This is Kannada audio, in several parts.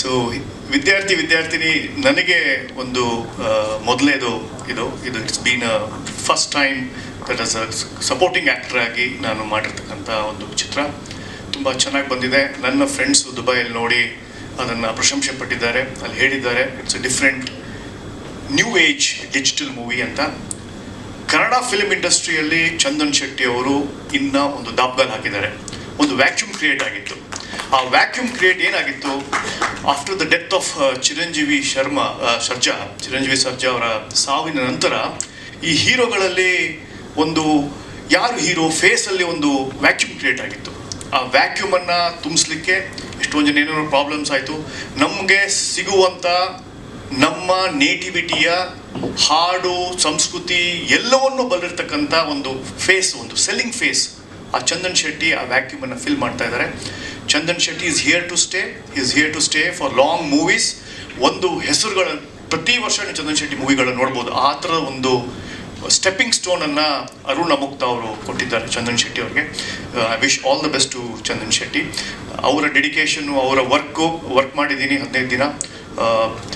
ಸೊ ವಿದ್ಯಾರ್ಥಿ, ವಿದ್ಯಾರ್ಥಿನಿ, ನನಗೆ ಒಂದು ಮೊದಲೇದು ಇದು ಇದು it's been a first time that as a supporting actor ಆಗಿ ನಾನು ಮಾಡಿರ್ತಕ್ಕಂಥ ಒಂದು ಚಿತ್ರ ತುಂಬ ಚೆನ್ನಾಗಿ ಬಂದಿದೆ. ನನ್ನ ಫ್ರೆಂಡ್ಸು ದುಬೈಯಲ್ಲಿ ನೋಡಿ ಅದನ್ನು ಪ್ರಶಂಸೆ ಪಟ್ಟಿದ್ದಾರೆ. ಅಲ್ಲಿ ಹೇಳಿದ್ದಾರೆ it's a different new age digital movie ಅಂತ. ಕನ್ನಡ ಫಿಲ್ಮ್ ಇಂಡಸ್ಟ್ರಿಯಲ್ಲಿ ಚಂದನ್ ಶೆಟ್ಟಿ ಅವರು ಇನ್ನ ಒಂದು ದಾಬ್ಗಾಲ್ ಹಾಕಿದ್ದಾರೆ. ಒಂದು ವ್ಯಾಕ್ಯೂಮ್ ಕ್ರಿಯೇಟ್ ಆಗಿತ್ತು. ಆ ವ್ಯಾಕ್ಯೂಮ್ ಕ್ರಿಯೇಟ್ ಏನಾಗಿತ್ತು? After the death of Chiranjeevi Sharma Sarja, Chiranjeevi Sarja ಅವರ ಸಾವಿನ ನಂತರ ಈ ಹೀರೋಗಳಲ್ಲಿ ಒಂದು, ಯಾರು ಹೀರೋ ಫೇಸಲ್ಲಿ ಒಂದು ವ್ಯಾಕ್ಯೂಮ್ ಕ್ರಿಯೇಟ್ ಆಗಿತ್ತು. ಆ ವ್ಯಾಕ್ಯೂಮನ್ನು ತುಂಬಿಸ್ಲಿಕ್ಕೆ ಎಷ್ಟೊಂದು ಜನ ಏನೇನೋ ಪ್ರಾಬ್ಲಮ್ಸ್ ಆಯಿತು. ನಮಗೆ ಸಿಗುವಂಥ ನಮ್ಮ ನೇಟಿವಿಟಿಯ ಹಾಡು, ಸಂಸ್ಕೃತಿ ಎಲ್ಲವನ್ನು ಬಲ್ಲಿರ್ತಕ್ಕಂಥ ಒಂದು ಫೇಸ್ ಒಂದು ಸೆಲ್ಲಿಂಗ್ ಫೇಸ್ ಆ ಚಂದನ್ ಶೆಟ್ಟಿ ಆ ವ್ಯಾಕ್ಯೂಮನ್ನು ಫಿಲ್ ಮಾಡ್ತಾ ಇದ್ದಾರೆ Chandan Shetty is here to stay is here to stay for long movies ಒಂದು ಹೆಸರುಗಳ, ಪ್ರತಿ ವರ್ಷ ಚಂದನ್ ಶೆಟ್ಟಿ ಮೂವಿಗಳನ್ನು ನೋಡ್ಬೋದು. ಆ ಥರ ಒಂದು ಸ್ಟೆಪ್ಪಿಂಗ್ ಸ್ಟೋನನ್ನು ಅರುಣ್ ಅಮುಕ್ತ ಅವರು ಕೊಟ್ಟಿದ್ದಾರೆ ಚಂದನ್ ಶೆಟ್ಟಿ ಅವ್ರಿಗೆ. I wish all the best to Chandan Shetty. ಅವರ ಡೆಡಿಕೇಶನ್ನು ಅವರ ವರ್ಕು ವರ್ಕ್ ಮಾಡಿದ್ದೀನಿ ಹದಿನೈದು ದಿನ.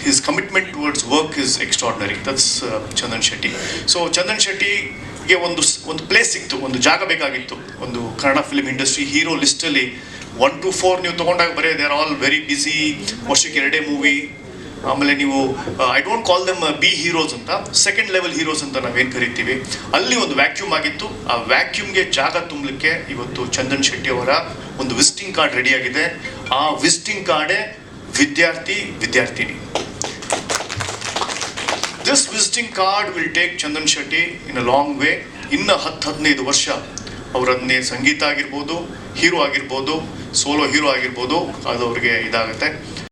His commitment towards work is extraordinary that's Chandan Shetty so Chandan ಶೆಟ್ಟಿಗೆ ಒಂದು ಸ್- ಒಂದು ಪ್ಲೇಸ್ ಸಿಕ್ತು, ಒಂದು ಜಾಗ ಬೇಕಾಗಿತ್ತು. ಒಂದು ಕನ್ನಡ ಫಿಲ್ಮ್ ಇಂಡಸ್ಟ್ರಿ ಹೀರೋ ಲಿಸ್ಟಲ್ಲಿ ಒನ್ ಟು ಫೋರ್ ನೀವು ತೊಗೊಂಡಾಗ ಬರೀ they are all very busy ವರ್ಷಕ್ಕೆ ಎರಡೇ ಮೂವಿ ಆಮೇಲೆ ನೀವು I don't call them B heroes ಅಂತ. ಸೆಕೆಂಡ್ ಲೆವೆಲ್ ಹೀರೋಸ್ ಅಂತ ನಾವೇನು ಕರಿತೀವಿ? ಅಲ್ಲಿ ಒಂದು ವ್ಯಾಕ್ಯೂಮ್ ಆಗಿತ್ತು. ಆ ವ್ಯಾಕ್ಯೂಮ್ಗೆ ಜಾಗ ತುಂಬಲಿಕ್ಕೆ ಇವತ್ತು ಚಂದನ್ ಶೆಟ್ಟಿ ಅವರ ಒಂದು ವಿಸಿಟಿಂಗ್ ಕಾರ್ಡ್ ರೆಡಿಯಾಗಿದೆ ಆ ವಿಸಿಟಿಂಗ್ ಕಾರ್ಡೇ ವಿದ್ಯಾರ್ಥಿ, ವಿದ್ಯಾರ್ಥಿನಿ. This visiting card will take Chandan Shetty in a long way ಇನ್ನು ಹತ್ತು ಹದಿನೈದು ವರ್ಷ ಅವರನ್ನೇ ಸಂಗೀತ ಆಗಿರ್ಬೋದು ಹೀರೋ ಆಗಿರ್ಬೋದು ಸೋಲೋ ಹೀರೋ ಆಗಿರ್ಬೋದು, ಅದು ಅವ್ರಿಗೆ ಇದಾಗುತ್ತೆ.